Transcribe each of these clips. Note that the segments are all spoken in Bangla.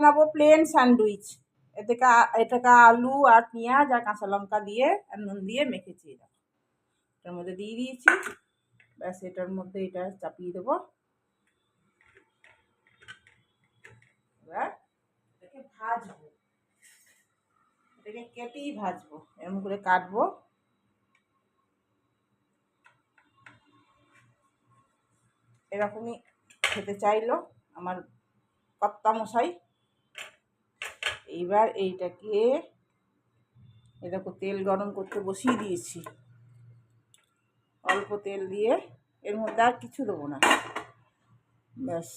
বানাবো প্লেন স্যান্ডউইচ এটাকে এটাকে আলু আর পেঁয়াজ আর কাঁচা লঙ্কা দিয়ে আর নুন দিয়ে মেখেছি এটা এটার মধ্যে দিয়ে দিয়েছি। ব্যাস, এটার মধ্যে এটা চাপিয়ে দেবো। এবার এটাকে ভাজবো। এটাকে কেটেই ভাজবো। এরকম করে কাটবো। এরকমই খেতে চাইলো আমার কর্তা মশাই। এইবার এইটাকে এরকম তেল গরম করতে বসিয়ে দিয়েছি। অল্প তেল দিয়ে এর মধ্যে আর কিছু দেবো না। ব্যাস,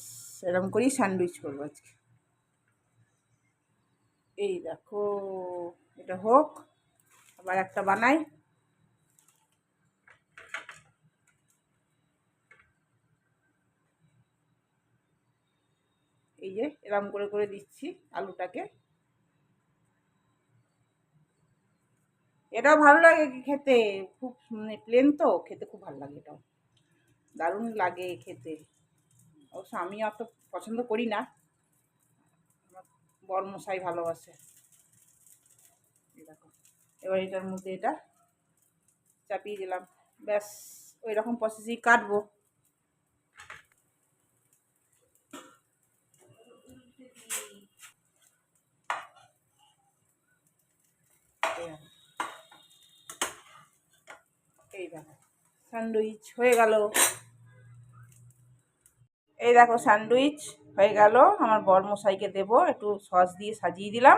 এরকম করেই স্যান্ডউইচ করব আজকে। এই দেখো, এটা হোক, আবার একটা বানাই। এই যে এরম করে করে দিচ্ছি আলুটাকে। এটাও ভালো লাগে খেতে? খুব মানে প্লেন তো, খেতে খুব ভালো লাগে এটাও। দারুণ লাগে খেতে। অবশ্য আমি অত পছন্দ করি না। আমার বরমশাই ভালোবাসে। দেখো, এবার এটার মধ্যে এটা চাপিয়ে দিলাম। ব্যাস ওই রকম প্রসেসেই কাটবো। এই দেখো। স্যান্ডউইচ হয়ে গেল। এই দেখো স্যান্ডউইচ হয়ে গেল। আমার বরমশাইকে দেবো, একটু সস দিয়ে সাজিয়ে দিলাম।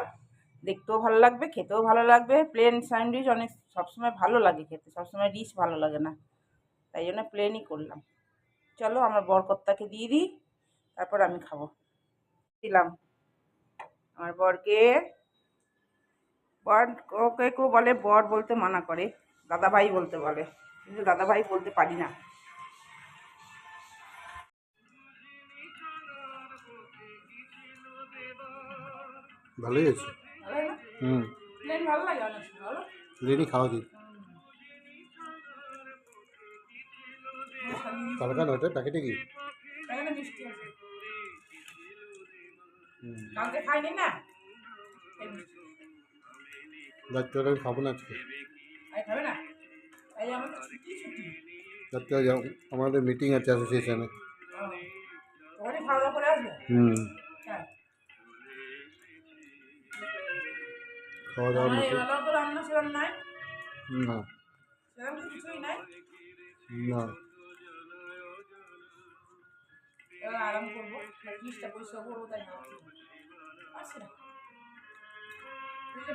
দেখতেও ভালো লাগবে, খেতেও ভালো লাগবে। প্লেন স্যান্ডউইচ অনেক সবসময় ভালো লাগে খেতে, সবসময় রিচ ভালো লাগে না। তাই জন্য প্লেনই করলাম। চলো আমার বরকর্তাকে দিয়ে দিই, তারপর আমি খাব। দিলাম। আমার বরকে বর ওকে কেউ বলে বর বলতে মানা করে। দাদাভাই বলতে বলে। কিন্তু দাদাভাই বলতে পারি না। ভালোই আছে হুম। ভালো লাগে অনেক ভালো রেডি খাওয়া দিই কালকা নয়টা প্যাকেটে কি? কালকে খাইনি না? খাব না আজকে। এই আমাদের মিটিং আছে অ্যাসোসিয়েশনে হুম। হ্যাঁ। খাওয়া দাওয়া নাই। না। না। আরাম করব ফ্রিজটা পরিষ্কার করব তাই পারছি না। একটু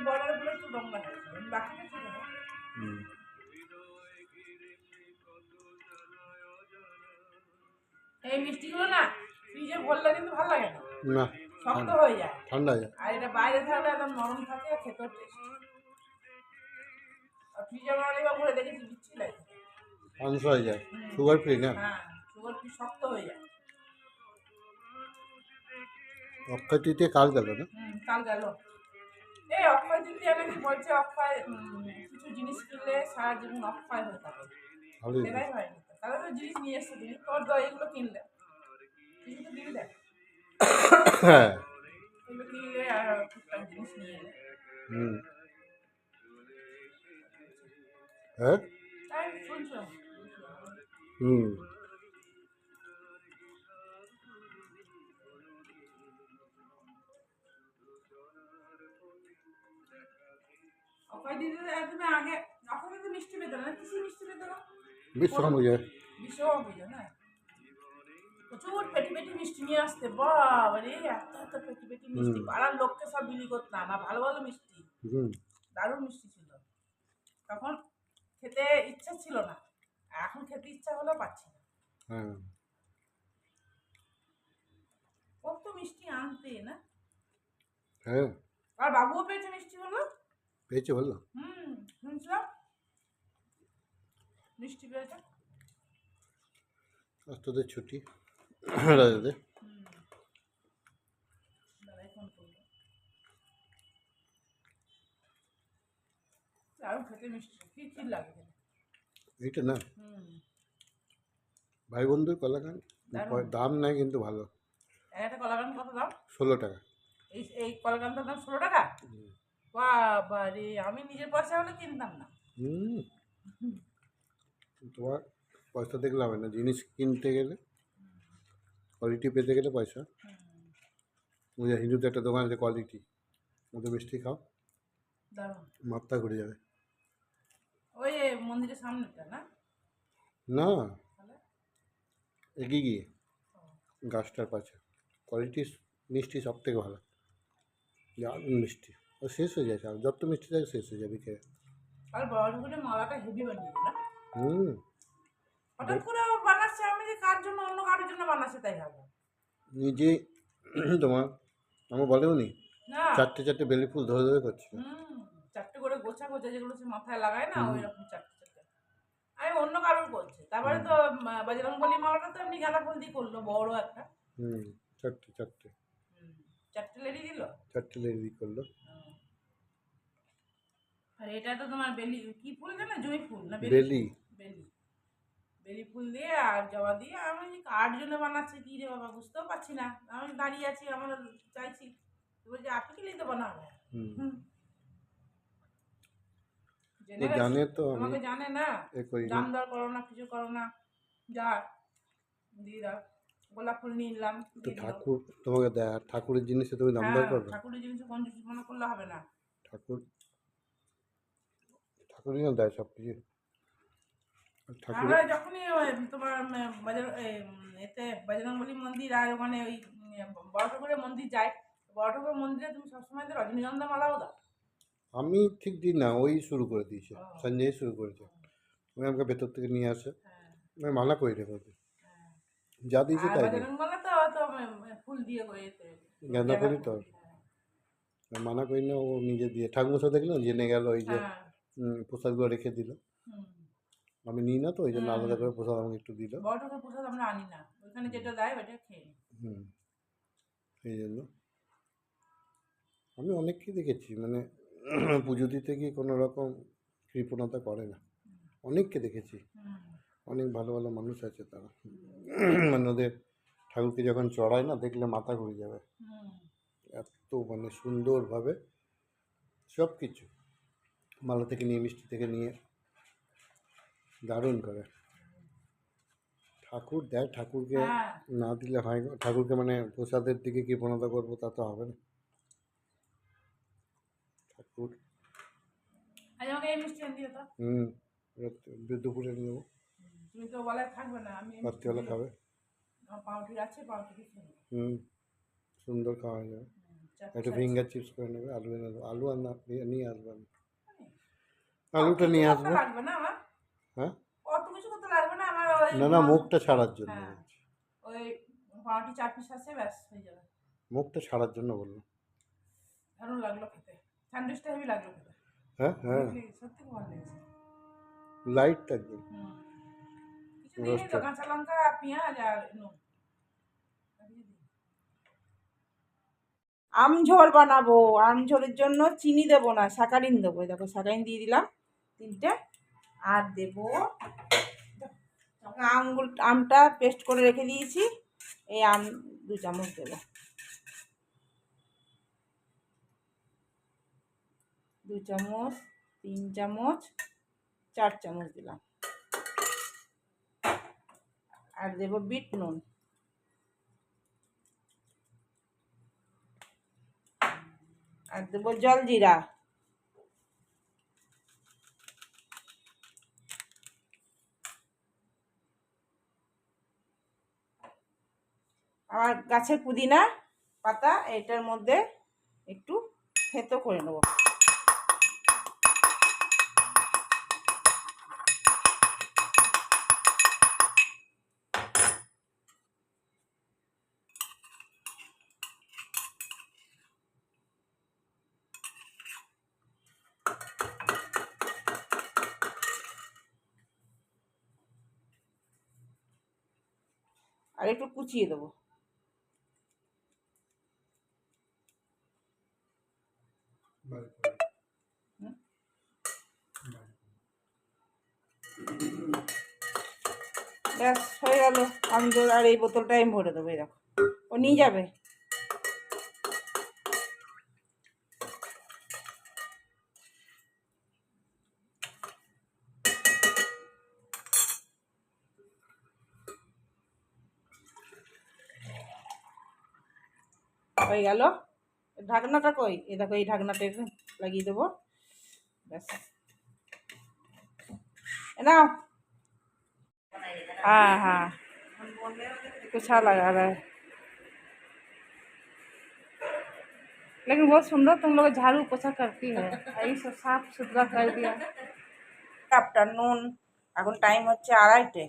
এই মিষ্টিগুলো না ফ্রিজে ভরলে কিন্তু ভালো লাগে না। না শক্ত হয়ে যায়। ঠান্ডা যায়। আর এটা বাইরে থাকলে একদম নরম থাকে আর খেতেও টেস্ট আর ফ্রিজে বানালে বা ভরে দেখেছি বিচ্ছি লাগে। পাঁচশো হয়ে যায়। সুগার ফ্রি না? হ্যাঁ সুগার ফ্রি শক্ত হয়ে যায়। অক্ষয় তৃতীয় কাল গেল না? কাল গেল। এই অক্ষয় তৃতীয়া নাকি বলছে অক্ষয় কিছু জিনিস কিনলে সারা জীবন অক্ষয় হয়ে থাকে। ভালোই। সেটাই হয়নি। তাহলে তো জিনিস নিয়ে এসছো তুমি তোর তো এগুলো কিনলে কিছু তো দিলে হ্যাঁ এগুলো কিনলে আর টুকটাক জিনিস নিয়ে এলে হুম হ্যাঁ তাই শুনছো হুম অক্ষয় দিদি তুমি আগে অক্ষয় দিদি মিষ্টি পেতো না কিসি মিষ্টি পেতো হয়ে যায়। না? প্রচুর পেটি পেটি মিষ্টি নিয়ে আসতে বাবারে এত এত পেটি পেটি মিষ্টি। পাড়ার লোককে সব বিলি করতাম আর ভালো ভালো মিষ্টি। দারুণ মিষ্টি ছিল। তখন খেতে ইচ্ছা ছিল না। এখন খেতে ইচ্ছা হলেও পাচ্ছি না। হ্যাঁ। কত মিষ্টি আনতে না? হ্যাঁ। আর বাবুও পেয়েছে মিষ্টি বলো পেয়েছে বলল হুম শুনছিলাম। মিষ্টি পেয়েছে? আজ তোদের ছুটি। রাজাদের। খেতে মিষ্টি কি কি লাগে এইটা না। ভাই বন্ধুর কলাকান। দাম নাই কিন্তু ভালো। একটা কলাগান কত দাম? ষোলো টাকা। এই এই কলকাতার দাম ষোলো টাকা? বাবা রে আমি নিজের পয়সা হলে কিনতাম না। হুম। তোমার পয়সা দেখলে হবে না। জিনিস কিনতে গেলে কোয়ালিটি পেতে গেলে পয়সা। যে হিন্দুতে একটা দোকান আছে কোয়ালিটি ওদের মিষ্টি খাও মাথা ঘুরে যাবে। ওই মন্দিরের সামনেটা না? না। এগিয়ে গিয়ে গাছটার পাশে। কোয়ালিটি মিষ্টি সব থেকে ভালো। দারুণ মিষ্টি। ও শেষ হয়ে যাচ্ছে। আর যত মিষ্টি থাকে শেষ হয়ে যাবে খেয়ে। আর বড় মালাটা হেভি বানিয়েছে না? হুম। হঠাৎ করে বানাচ্ছে আমি যে কার জন্য অন্য কারোর জন্য বানাচ্ছে তাই ভাবো নিজে তোমার আমার বলেও নি। চারটে চারটে বেলি ফুল ধরে ধরে করছে। হুম চারটে করে গোছা গোছা যেগুলো সে মাথায় লাগায় না ওই রকম চারটে চারটে। আমি অন্য কারোর করছে তারপরে তো বাজরং বলি মালাটা তো এমনি গাঁদা ফুল দিয়ে করল বড় একটা। হুম চারটে চারটে। চারটে লেডি দিল? চারটে লেডি করল। আর এটা তো তোমার বেলি কি ফুল জানো? জুঁই ফুল না বেলি। বেলি। বেলি ফুল দিয়ে আর জবা দিয়ে। আমি কার জন্য বানাচ্ছে কি রে বাবা? বুঝতেও পারছি না। আমি দাঁড়িয়ে আছি আমার চাইছি। বলছে আপনি কি নিতে বানাবে। জানে তো আমাকে জানে না। দাম দর করো না কিছু করো না। যা দিয়ে দাও। গোলাপ ফুল নিয়ে নিলাম তো ঠাকুর তোমাকে ঠাকুরের জিনিসে তুমি দাম দর হ্যাঁ, করবে? ঠাকুরের জিনিস মনে করলে হবে না। ঠাকুর ঠাকুরই না দেয় সব কিছু আমরা যখনই ওই তোমার বাজার এতে বজরংবলী মন্দির আর ওখানে ওই বড় মন্দির যায় বড় ঠাকুরের মন্দিরে তুমি সবসময় তো রজনীগন্ধা মালাও দাও। আমি ঠিক দিই না ওই শুরু করে দিয়েছে সঞ্জয় শুরু করেছে। আমি আমাকে ভেতর থেকে নিয়ে আসে হ্যাঁ, আমি মানা করি রেখে হ্যাঁ। যা দিয়েছে তাই বজরং তো তো ফুল দিয়ে গাঁদা ফুলই তো হ্যাঁ, মানা করি না ও নিজে দিয়ে ঠাকুর সাথে দেখলাম জেনে গেল ওই যে হ্যাঁ, প্রসাদগুলো রেখে দিল। আমি নিই না তো ওই জন্য হুম। আলাদা করে প্রসাদ আমাকে একটু দিল। বড় ঠাকুর প্রসাদ আমরা আনি না ওইখানে যেটা দেয় ওইটা খেয়ে হুম সেই জন্য। আমি অনেককেই দেখেছি মানে পুজো দিতে গিয়ে কোনো রকম কৃপণতা করে না। অনেককে দেখেছি। অনেক ভালো ভালো মানুষ আছে তারা। মানে ওদের ঠাকুরকে যখন চড়ায় না দেখলে মাথা ঘুরে যাবে। এত মানে সুন্দরভাবে সব কিছু মালা থেকে নিয়ে মিষ্টি থেকে নিয়ে দারুণ করে। ঠাকুর দেয় ঠাকুরকে হ্যাঁ। না দিলে হয় ঠাকুরকে মানে প্রসাদের দিকে কৃপণতা করব তা তো হবে না। ঠাকুর। হুম দুপুরে নিয়ে যাব তুমি তো বলায় থাকবে না আমি রাত্রিবেলা খাবে। পাউরুটি আছে পাউরুটি হুম সুন্দর খাওয়া যাবে। একটু ফিঙ্গার চিপস করে নেবে আলু এনে আলু আর না নিয়ে- আসব আমি আলুটা নিয়ে আসব। না হ্যাঁ? অত কিছু করতে লাগবে না আমার ওই না না মুখটা ছাড়ার জন্য হ্যাঁ। ওই পাউরুটি চার পিস আছে ব্যাস হয়ে যাবে। মুখটা ছাড়ার জন্য বললাম দারুণ লাগল খেতে। স্যান্ডউইচটা হেভি লাগল খেতে। হ্যাঁ হ্যাঁ। সত্যি খুব ভালো লেগেছে। লাইট। কাঁচা লঙ্কা পেঁয়াজ আর নুন। আমঝোল বানাবো। আমঝোলের জন্য চিনি দেবো না সাকারিন দেবো। দেখো সাকারিন দিয়ে দিলাম তিনটে। আর দেবো আমগুল আমটা পেস্ট করে রেখে দিয়েছি। এই আম দু চামচ দেবো। দু চামচ, তিন চামচ, চার চামচ দিলাম। আর দেবো বিট নুন। আর দেবো জল আমার গাছের পুদিনা পাতা এটার মধ্যে একটু থেতো করে নেব। আর একটু কুচিয়ে দেবো। ব্যাস, হয়ে গেল। আমজোর আর এই বোতলটা আমি ভরে দেবো দেখো। ও নিয়ে যাবে? হয়ে গেল? ঢাকনাটা কই এ দেখো এই ঢাকনাটা একটু লাগিয়ে দেবো ব্যাস এ নাও हाँ हाँ कुछ लगा रहा है लेकिन बहुत सुंदर तुम लोग झाड़ू पोछा करती हो यही सब साफ सुथरा कर दिया আফটারনুন এখন টাইম হচ্ছে আড়াইটে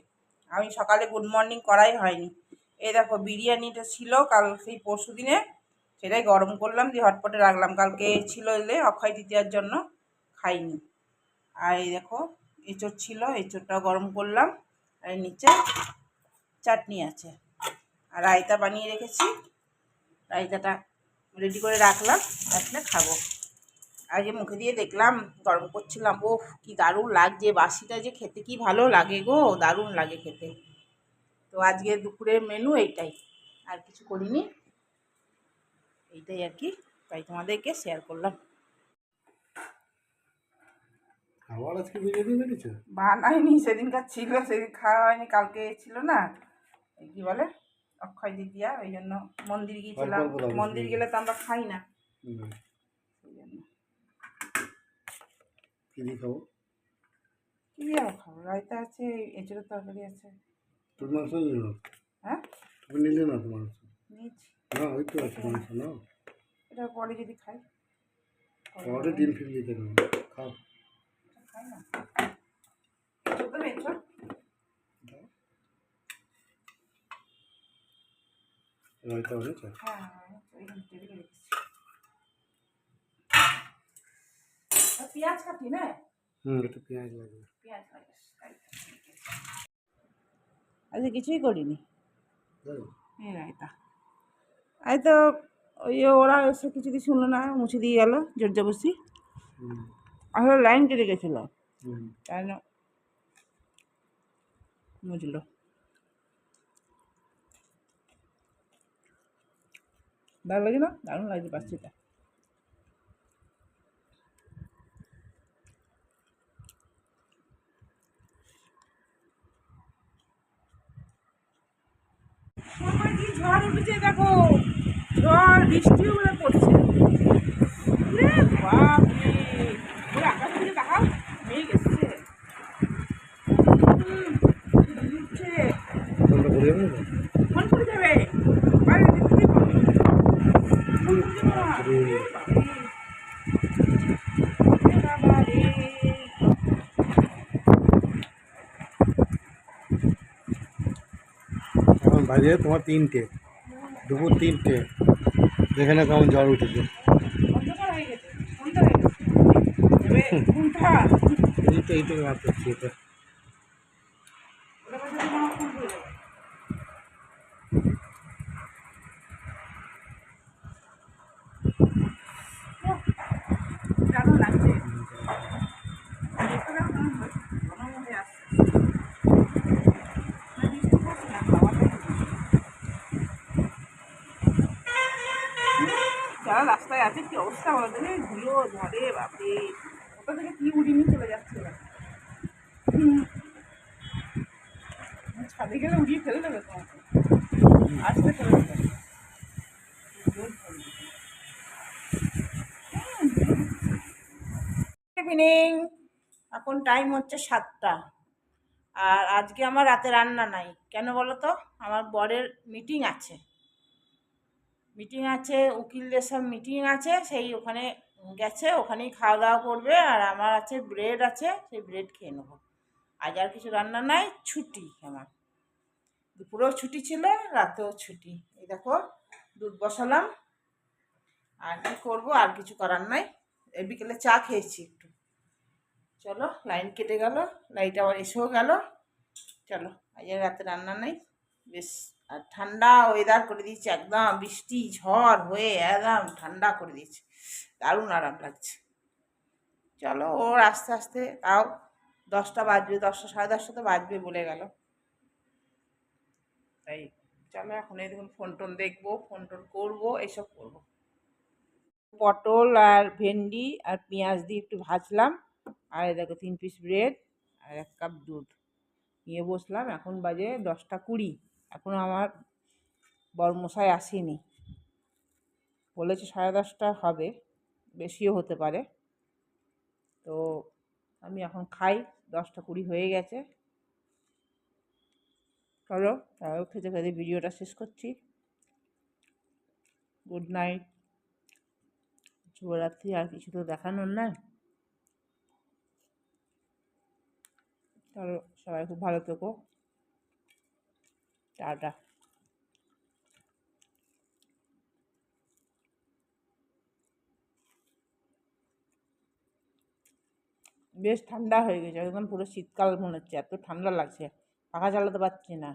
আমি সকালে গুড মর্নিং করাই হয়নি এই দেখো বিরিয়ানিটা ছিল কাল সেই পরশু দিনে সেটাই গরম করলাম, দিয়ে হটপটে রাখলাম। কালকে ছিল এলে অক্ষয় তৃতীয়ার জন্য খাইনি। আর এই দেখো, এঁচোড় ছিল, এঁচোড়টাও গরম করলাম। আর নিচে চাটনি আছে। আর রায়তা বানিয়ে রেখেছি। রায়তাটা রেডি করে রাখলাম আসলে খাব। আগে মুখে দিয়ে দেখলাম, গরম করছিলাম। ওফ, কি দারুণ লাগছে, বাসিটা যে খেতে কি ভালো লাগে গো, দারুণ লাগে খেতে। তো আজকে দুপুরের মেনু এইটাই। আর কিছু করিনি। এইটাই আর কি। তাই তোমাদেরকে শেয়ার করলাম। আবার আজকে বিরিয়ানি বেরিয়েছে বানাইনি সেদিনকার ছিল সেদিন খাওয়া হয়নি কালকে ছিল না। কি বলে? অক্ষয় দ্বিতীয়া ওই জন্য মন্দির গিয়েছিলাম। মন্দির গেলে তো আমরা খাই না। সেই জন্য। কি দিয়ে খাব? কি দিয়ে আর খাব? রায়তা আছে এঁচড়ের তরকারি আছে। হ্যাঁ? তুমি নিলে না তোমার নিয়েছি। না ওই তো আছে মাংস না। এটা পরে যদি খাই আমাদের ডিম ফিল দিতে না খাও। খাই না। এঁচড় দাও। রায়তা হয়েছে? হ্যাঁ টেবিলে পেঁয়াজ কাটি না? হুম একটু পেঁয়াজ লাগবে। পেঁয়াজ লাগাস আজকে কিছুই করিনি? রায়তা। এই তো ওই ওরা এসে কিছু কিছু শুনলো না মুছে দিয়ে গেলো জোর জবরদস্তি। হুম। আসলে লাইন কেটে গেছিল। তাই না? বুঝলো। ভালো লাগে না? দারুণ লাগছে পাচ্ছিটা কি ঝড় উঠেছে দেখো? ঝড় বৃষ্টিও বলে পড়ছে। আকাশ থেকে দেখাও মেঘ গেছে হুম, উঠছে ফোনটা করে যাবে না ফোন করে যাবে বাইরে দেখতে কি করবে ফোন করে যাবে না। বাপরে। এ বাপরে। এ বাবা রে। এখন বাজে তোমার তিনটে দুপুর তিনটে যেখানে কেমন জ্বর উঠেছে। এই তো এই তো রাত হচ্ছে এটা ওটা বাজে তোমার ফোন করে যাবে দারুণ লাগছে দেখতে দাও কেমন হয়েছে? ঘন মধ্যে আসছে। না, বৃষ্টি পড়ছে না, হাওয়াটা দিচ্ছে। যারা রাস্তায় আছে, কি অবস্থা বলো দেখে ধুলো, ঝড়ে, বাপরে। ওটা থেকে কি নিয়ে চলে যাচ্ছে ছাদে গেলে উড়িয়ে ফেলে দেবে তোমাকে। আসতে ফেলে দেবে। ইভিনিং এখন টাইম হচ্ছে সাতটা। আর আজকে আমার রাতে রান্না নাই। কেন বলো তো? আমার বরের মিটিং আছে। মিটিং আছে, উকিলদের সব মিটিং আছে, সেই ওখানে গেছে, ওখানেই খাওয়া দাওয়া করবে, আর আমার আছে ব্রেড আছে, সেই ব্রেড খেয়ে নেব। আজ আর কিছু রান্না নাই, ছুটি আমার। দুপুরেও ছুটি ছিল, রাতেও ছুটি। এই দেখো, দুধ বসালাম। আর কি করব, আর কিছু করার নাই। এই বিকেলে চা খেয়েছি একটু। চলো, লাইন কেটে গেল, লাইট আবার এসেও গেল। চলো, আজ আর রাতে রান্না নাই। বেশ। আর ঠান্ডা ওয়েদার করে দিয়েছে, একদম বৃষ্টি, ঝড় হয়ে একদম ঠান্ডা করে দিচ্ছে দারুণ আরাম লাগছে। চলো ওর আস্তে আস্তে, তাও দশটা বাজবে, দশটা, সাড়ে দশটা তো বাজবে বলে গেল। তাই চলো এখন এই দেখুন ফোন টোন দেখব ফোন টোন করব, এইসব করব। পটল আর ভেন্ডি আর পেঁয়াজ দিয়ে একটু ভাজলাম। আর দেখো, তিন পিস ব্রেড আর এক কাপ দুধ। নিয়ে বসলাম, এখন বাজে দশটা কুড়ি। এখনও আমার বরমশাই আসেনি। বলেছে সাড়ে দশটা হবে, বেশিও হতে পারে। তো আমি এখন খাই, দশটা কুড়ি হয়ে গেছে। চলো, তাহলে খেতে খেতে ভিডিওটা শেষ করছি। Good night. শুভরাত্রি, আর কিছু তো দেখানোর নয় চলো, সবাই খুব ভালো থেকো। টাটা বেশ ঠান্ডা হয়ে গেছে, একদম পুরো শীতকাল মনে হচ্ছে, এত ঠান্ডা লাগছে, পাখা চালাতে পারছি না।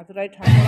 এতটাই ঠান্ডা